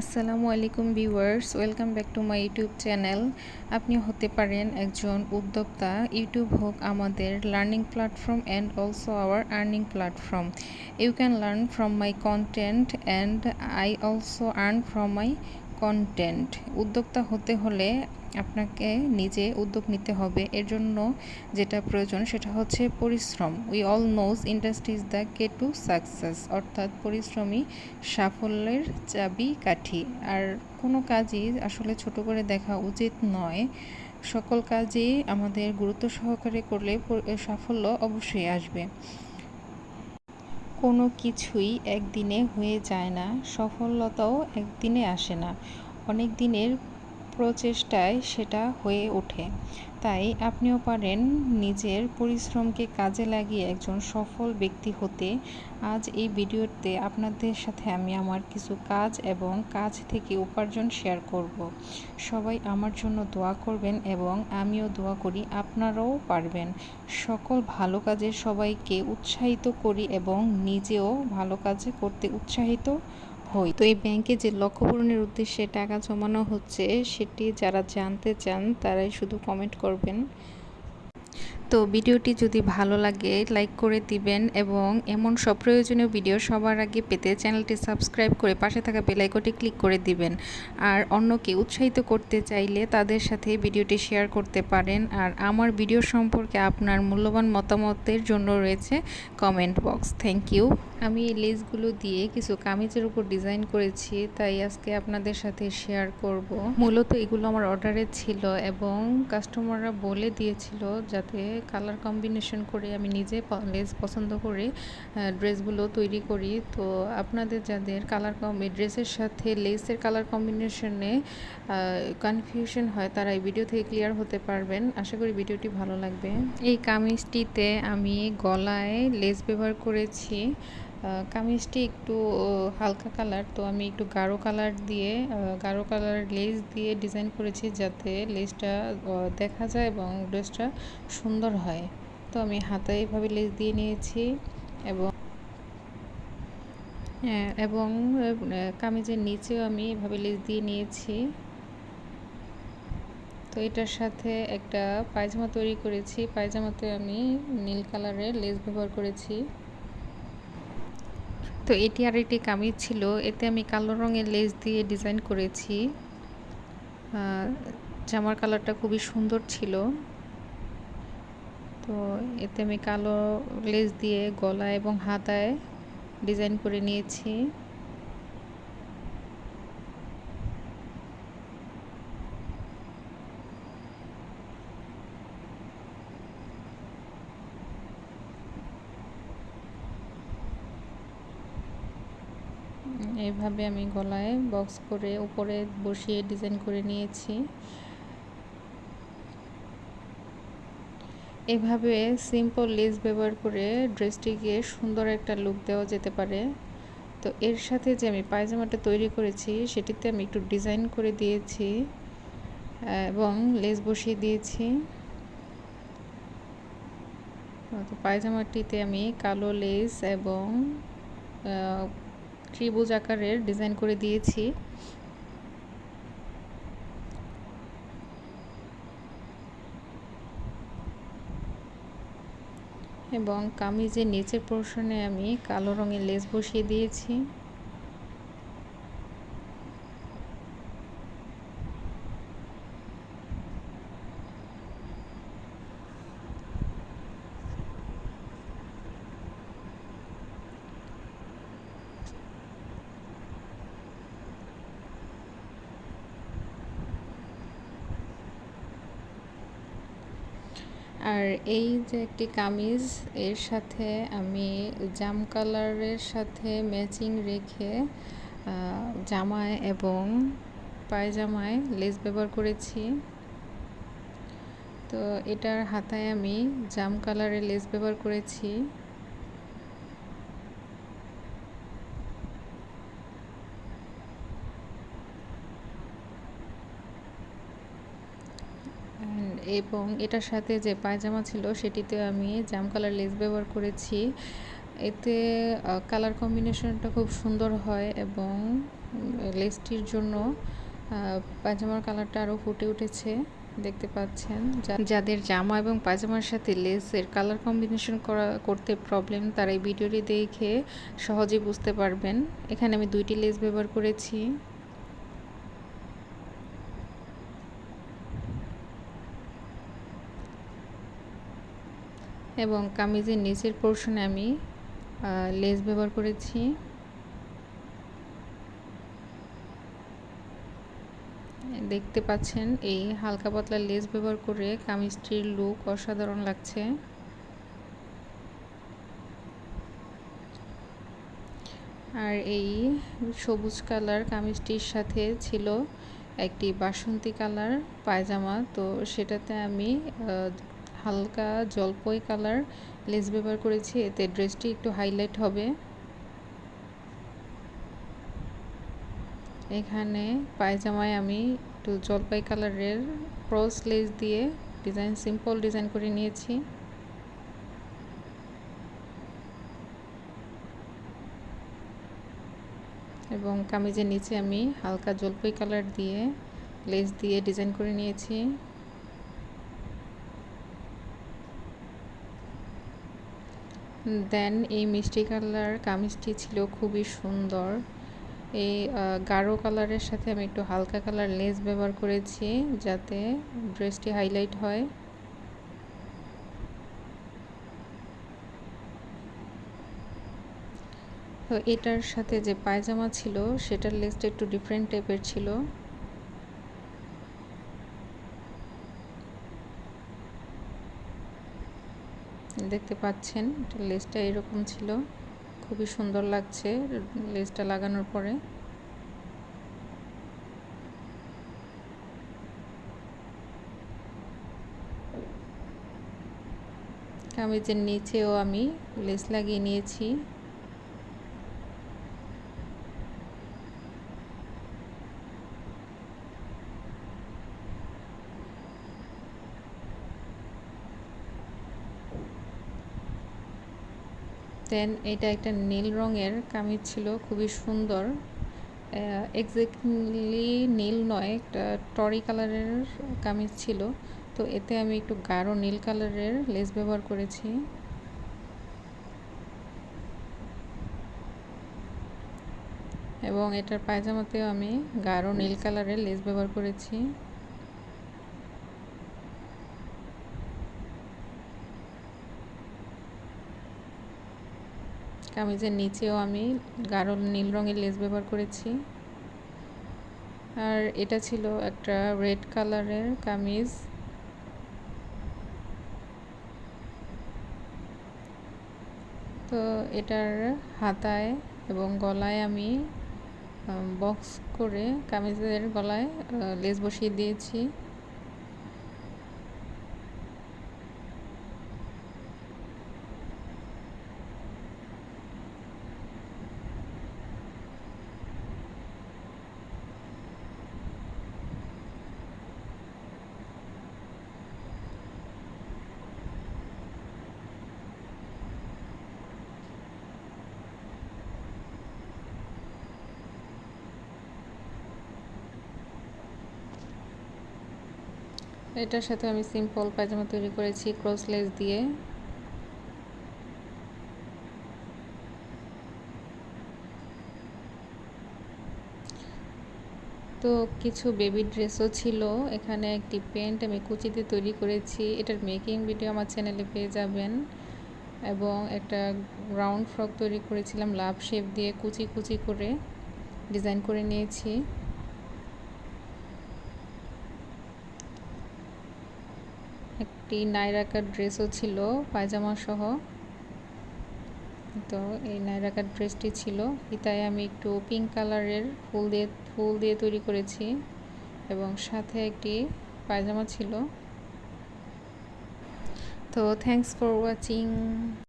আসসালামু আলাইকুম viewers, welcome back to my YouTube channel. আপনি হতে পারেন একজন উদ্যোক্তা, ইউটিউব হোক আমাদের learning platform and also our earning platform you can learn from my content and I also earn from my content উদ্যোক্তা হতে হলে আপনাকে নিজে উদ্যোগ নিতে হবে। এর জন্য যেটা প্রয়োজন সেটা হচ্ছে পরিশ্রম। We all knows industry is the key to success অর্থাৎ পরিশ্রমই সাফল্যের চাবি কাঠি। আর কোনো কাজই আসলে ছোট করে দেখা উচিত নয়। সকল কাজই আমাদের গুরুত্ব সহকারে করলে সাফল্য অবশ্যই আসবে। কোনো কিছুই একদিনে হয়ে যায় না সফলতাও একদিনে আসে না। অনেক দিনের প্রচেষ্টায় সেটা হয়ে ওঠে। তাই আপনিও পারেন নিজের পরিশ্রমকে কাজে লাগিয়ে একজন সফল ব্যক্তি হতে। আজ এই ভিডিওতে আপনাদের সাথে আমি আমার কিছু কাজ এবং কাজ থেকে উপার্জন শেয়ার করব। সবাই আমার জন্য দোয়া করবেন এবং আমিও দোয়া করি আপনারাও পারবেন। সকল ভালো কাজে সবাইকে উৎসাহিত করি এবং নিজেও ভালো কাজে করতে উৎসাহিত হই। তো এই ব্যাংকে যে লক্ষ্য পূরণের উদ্দেশ্যে টাকা জমানো হচ্ছে, সেটি যারা জানতে চান, তারাই শুধু কমেন্ট করবেন। তো ভিডিওটি যদি ভালো লাগে, লাইক করে দিবেন এবং এমন সব প্রয়োজনীয় ভিডিও সবার আগে পেতে চ্যানেলটি সাবস্ক্রাইব করে পাশে থাকা বেলাইকটি ক্লিক করে দিবেন। আর অন্যকে উৎসাহিত করতে চাইলে তাদের সাথে ভিডিওটি শেয়ার করতে পারেন। আর আমার ভিডিও সম্পর্কে আপনার মূল্যবান মতামতের জন্য রয়েছে কমেন্ট বক্স। Thank you. আমি এই লেসগুলো দিয়ে কিছু কামিজের উপর ডিজাইন করেছি, তাই আজকে আপনাদের সাথে শেয়ার করব। মূলত এগুলো আমার অর্ডারে ছিল এবং কাস্টমাররা বলে দিয়েছিল যাতে কালার কম্বিনেশন করে আমি নিজে লেস পছন্দ করে ড্রেসগুলো তৈরি করি। তো আপনাদের যাদের কালার কম ড্রেসের সাথে লেসের কালার কম্বিনেশনে কনফিউশন হয়, তারা এই ভিডিও থেকে ক্লিয়ার হতে পারবেন। আশা করি ভিডিওটি ভালো লাগবে। এই কামিজটিতে আমি গলায় লেস ব্যবহার করেছি। কামিজটি একটু হালকা কালার, তো আমি একটু গাঢ় কালার দিয়ে গাঢ় কালার লেস দিয়ে ডিজাইন করেছি যাতে লেসটা দেখা যায় এবং ড্রেসটা সুন্দর হয়। তো আমি হাতে এইভাবে লেস দিয়ে নিয়েছি এবং এবং কামিজের নিচেও আমি এভাবে লেস দিয়ে নিয়েছি। তো এটার সাথে একটা পায়জামা তৈরি করেছি। পায়জামাতে আমি নীল কালারের লেস ব্যবহার করেছি। তো এটি আর একটি কামিজ ছিল। এতে আমি কালো রঙের লেস দিয়ে ডিজাইন করেছি। জামার কালারটা খুবই সুন্দর ছিল। তো এতে আমি কালো লেস দিয়ে গলা এবং হাতায় ডিজাইন করে নিয়েছি। এইভাবে আমি গলায় বক্স করে উপরে বসিয়ে ডিজাইন করে নিয়েছি। এভাবে সিম্পল লেস ব্যবহার করে ড্রেসটিকে সুন্দর একটা লুক দেওয়া যেতে পারে। তো এর সাথে যে আমি পায়জামাটা তৈরি করেছি, সেটিতে আমি একটু ডিজাইন করে দিয়েছি এবং লেস বসিয়ে দিয়েছি। তো পায়জামাটিতে আমি কালো লেস এবং ত্রিভুজ আকারের ডিজাইন করে দিয়েছি। এবং কামিজের নিচের পোর্শনে আমি কালো রঙের লেস বসিয়ে দিয়েছি। আর এই যে একটি কামিজ, এর সাথে আমি জাম কালারের সাথে ম্যাচিং রেখে জামায় এবং পায়জামায় লেস ব্যবহার করেছি। তো এটার হাতায় আমি জাম কালারের লেস ব্যবহার করেছি। এবং এটার সাথে যে পায়জামা ছিল সেটিতে আমি জাম কালার লেস ব্যবহার করেছি। এতে কালার কম্বিনেশনটা খুব সুন্দর হয় এবং লেসটির জন্য পায়জামার কালারটা আরও ফুটে উঠেছে, দেখতে পাচ্ছেন। যাদের জামা এবং পায়জামার সাথে লেসের কালার কম্বিনেশন করা, করতে প্রবলেম তারা এই ভিডিওটি দেখে সহজেই বুঝতে পারবেন। এখানে আমি দুইটি লেস ব্যবহার করেছি। এবং কামিজের নিচের পোর্শনে আমি লেস ব্যবহার করেছি। দেখতে পাচ্ছেন, এই হালকা পাতলা লেস ব্যবহার করে কামিজটির লুক অসাধারণ লাগছে। আর এই সবুজ কালার কামিজটির সাথে ছিল একটি বাসন্তী কালার, পায়জামা। তো সেটাতে আমি হালকা জলপই কালার লেস ব্যবহার করেছি, এতে ড্রেসটি একটু হাইলাইট হবে। এখানে পায়জামায় আমি একটু জলপাই কালারের ক্রস লেস দিয়ে ডিজাইন, সিম্পল ডিজাইন করে নিয়েছি। এবং কামিজের নিচে আমি হালকা জলপাই কালার দিয়ে লেস দিয়ে ডিজাইন করে নিয়েছি। দেন এই মিষ্টি কালার কামিজটি ছিল খুবই সুন্দর। এই গাঢ় কালারের সাথে আমি একটু হালকা কালার লেস ব্যবহার করেছি যাতে ড্রেসটি হাইলাইট হয়। তো এটার সাথে যে পায়জামা ছিল, সেটার লেসটা একটু ডিফারেন্ট টাইপের ছিল। দেখতে পাচ্ছেন লেসটা এরকম ছিল। খুবই সুন্দর লাগছে লেসটা লাগানোর পরে। কামিজের নিচেও আমি লেস লাগিয়ে নিয়েছি। দেন এটা একটা নীল রঙের কামিজ ছিল, খুবই সুন্দর। এক্স্যাক্টলি নীল নয়, একটা টরি কালারের কামিজ ছিল। তো এতে আমি একটু গাঢ় নীল কালারের লেস ব্যবহার করেছি। এবং এটার পায়জামাতেও আমি গাঢ় নীল কালারের লেস ব্যবহার করেছি। কামিজের নিচেও আমি গাঢ় নীল রঙের লেস ব্যবহার করেছি। আর এটা ছিল একটা রেড কালারের কামিজ। তো এটার হাতায় এবং গলায় আমি বক্স করে কামিজের গলায় লেস বসিয়ে দিয়েছি। এটার সাথে আমি সিম্পল পায়জামা তৈরি করেছি, ক্রস লেস দিয়ে। তো কিছু বেবি ড্রেসও ছিল, এখানে একটি প্যান্ট আমি কুচিতে তৈরি করেছি। এটার মেকিং ভিডিও আমার চ্যানেলে পেয়ে যাবেন। এবং একটা রাউন্ড ফ্রক তৈরি করেছিলাম লাভ শেপ দিয়ে কুচি কুচি করে ডিজাইন করে নিয়েছি। একটি নাইরাকার ড্রেসও ছিল পায়জামা সহ তো এই নাইরাকার ড্রেসটি ছিল। ফিতায় আমি একটু পিঙ্ক কালারের ফুল দিয়ে ফুল দিয়ে তৈরি করেছি এবং সাথে একটি পায়জামা ছিল। তো থ্যাংকস ফর ওয়াচিং